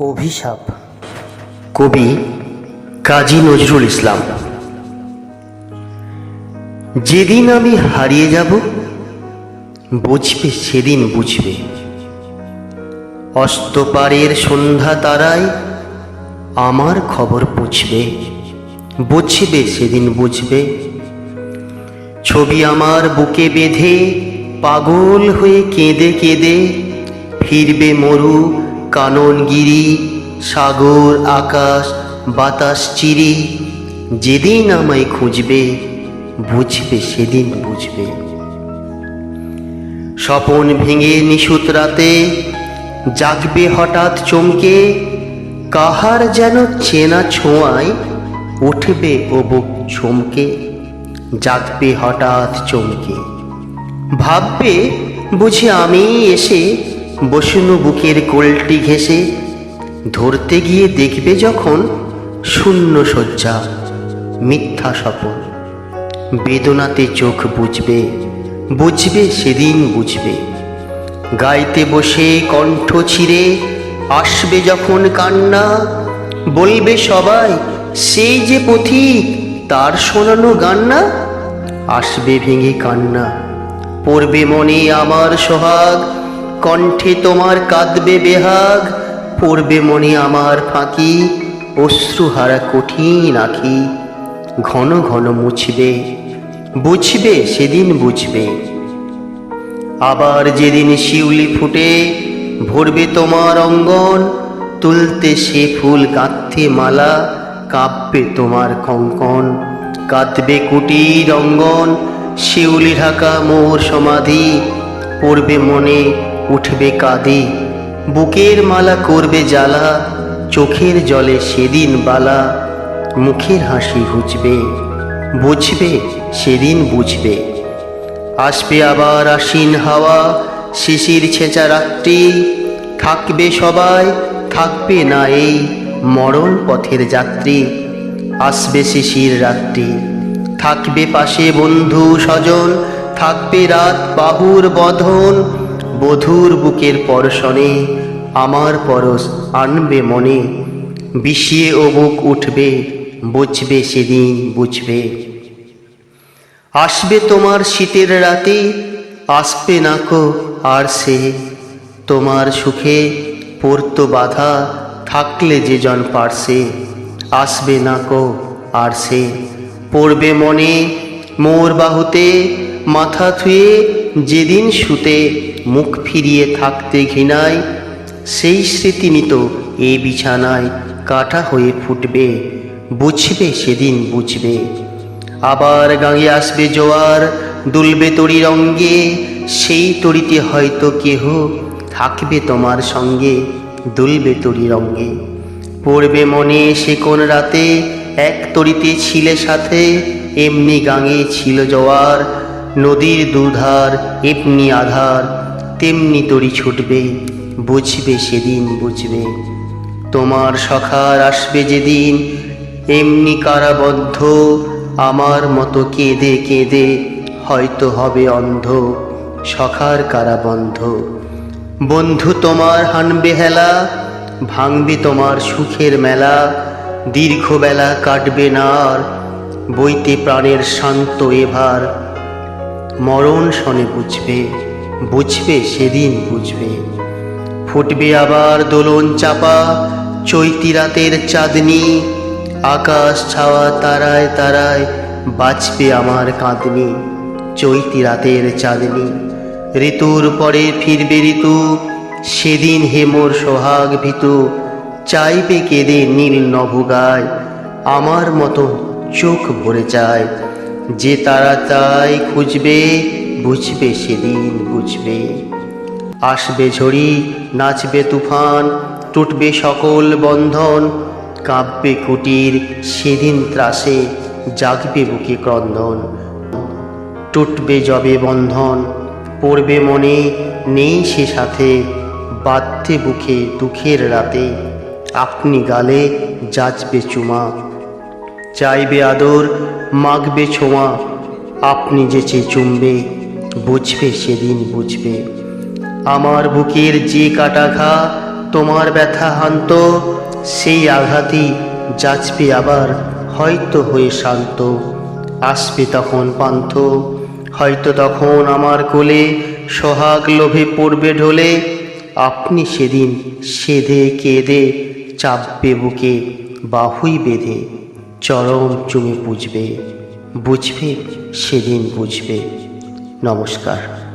অভিশাপ। কবি কাজী নজরুল ইসলাম, যেদিন আমি হারিয়ে যাব, বুঝবে, সেদিন বুঝবে। অস্তপারের সন্ধ্যা তারায় আমার খবর পুছবে, বুঝবে, সেদিন বুঝবে। ছবি আমার বুকে বেঁধে পাগল হয়ে কেঁদে কেঁদে ফিরবে মরু কাননগিরি, সাগর, আকাশ, বাতাস, চিরি, যেদিন আমায় খুঁজবে, বুঝবে, সেদিন বুঝবে। স্বপন ভেঙে নিশুত রাতে জাগবে হঠাৎ চমকে, কাহার যেন চেনা ছোঁয়ায় উঠবে ও বুক চমকে, জাগবে হঠাৎ চমকে। ভাববে, বুঝি আমি এসে বসুনু বুকের কোলটি ঘেসে ধরতে গিয়ে দেখবে যখন শূন্য শয্যা, মিথ্যা স্বপন। বেদনাতে চোখ বুঝবে বুঝবে সেদিন বুঝবে। গাইতে বসে কণ্ঠ ছিঁড়ে, আসবে যখন কান্না, বলবে সবাই সেই যে পথিক, তার শোনানো গান না আসবে ভেঙে কান্না, পড়বে মনে আমার সোহাগ কণ্ঠে তোমার কাঁদবে বেহাগ, পড়বে মনে আমার ফাঁকি, অশ্রুহারা কঠিন আঁখি, ঘন ঘন মুছবে, বুঝবে, সেদিন বুঝবে। আবার যেদিন শিউলি ফুটে, ভরবে তোমার অঙ্গন, তুলতে সে ফুল গাঁথতে মালা, কাঁপবে তোমার কঙ্কন। কাঁদবে কুটির অঙ্গন, শিউলি ঢাকা মোর সমাধি, পড়বে মনে উঠবে কাঁদে, বুকের মালা করবে জ্বালা, চোখের জলে সেদিন বালা, মুখের হাসি ঘুচবে, বুঝবে, সেদিন বুঝবে। আসবে আবার আশ্বিন হাওয়া, শিশির ছেঁচা রাত্রি, থাকবে সবাই, থাকবে না এই মরণ পথের যাত্রী। আসবে শিশির রাত্রি, থাকবে পাশে বন্ধু স্বজন, থাকবে রাত বাহুর বধন বধুর বুকের পরশনে, আমার পরশ আনবে মনে। বিষিয়ে ও বুক উঠবে, বুঝবে সেদিন বুঝবে। আসবে তোমার শীতের রাতে, আসবে না কো আর সে। তোমার সুখে পড়তো বাধা থাকলে যে জন পারছে, আসবে না কো আর সে। পড়বে মনে, মোর বাহুতে মাথা থুয়ে যেদিন শুতে মুখ ফিরিয়ে থাকতে ঘৃণায়, সেই স্মৃতি নিত এ বিছানায় কাটা হয়ে ফুটবে, বুঝবে সেদিন বুঝবে। আবার গাঙে আসবে জোয়ার, দুলবে তড়ির অঙ্গে সেই তড়িতে হয়তো কেহ থাকবে তোমার সঙ্গে, দুলবে তড়ির অঙ্গে পড়বে মনে সে কোন রাতে, এক তড়িতে ছিলে সাথে, এমনি গাঙে ছিল জোয়ার, নদীর দুধার এমনি আধার তেমনি তড়ি ছুটবে, বুঝবে সেদিন বুঝবে। তোমার সখার আসবে যেদিন, এমনি কারাবদ্ধ, আমার মতো কেঁদে কেঁদে, হয়তো হবে অন্ধ, সখার কারাবন্ধ। বন্ধু তোমার হানবে হেলা, ভাঙবে তোমার সুখের মেলা দীর্ঘ বেলা কাটবে না আর বইতে প্রাণের শান্ত এভার, মরণ শনে বুঝবে। বুঝবে, সেদিন বুঝবে। ফুটবে আবার দোলন চাপা, চৈতি রাতের চাঁদনি। আকাশ ছাওয়া তারায় তারায় বাঁচবে আমার কাঁদনি, চৈতি রাতের চাঁদনি। ঋতুর পরে ফিরবে ঋতু, সেদিন হেমোর সোহাগ ভীতু। চাইবে কেঁদে নীল নভুগায়, আমার মতো চোখ ভরে যায়। যে তারা চাই খুঁজবে বুঝবে সেদিন বুঝবে। আসবে ঝড়ি, নাচবে তুফান, টুটবে সকল বন্ধন, কাঁপবে কুটির সেদিন ত্রাসে জাগবে বুকে ক্রন্দন। টুটবে জবে বন্ধন, পড়বে মনে, নেই সে সাথে বাধ্যে বুকে দুঃখের রাতে, আপনি গালে যাচবে চুমা। চাইবে আদর, মাগবে ছোঁয়া, আপনি যেচে চুমবে বুঝবে, সেদিন বুঝবে। আমার বুকের যে কাটা ঘা, তোমার ব্যথা হান্ত, সেই আঘাতই যাচবে আবার, হয়তো হয়ে শান্ত। আসবে তখন পান্থ, হয়তো তখন আমার কোলে সোহাগ লোভে পড়বে ঢোলে। আপনি সেদিন সেধে কেঁদে চাপবে বুকে, বাহুই বেঁধে চরম চুমে পুজবে। বুঝবে, সেদিন বুঝবে। নমস্কার।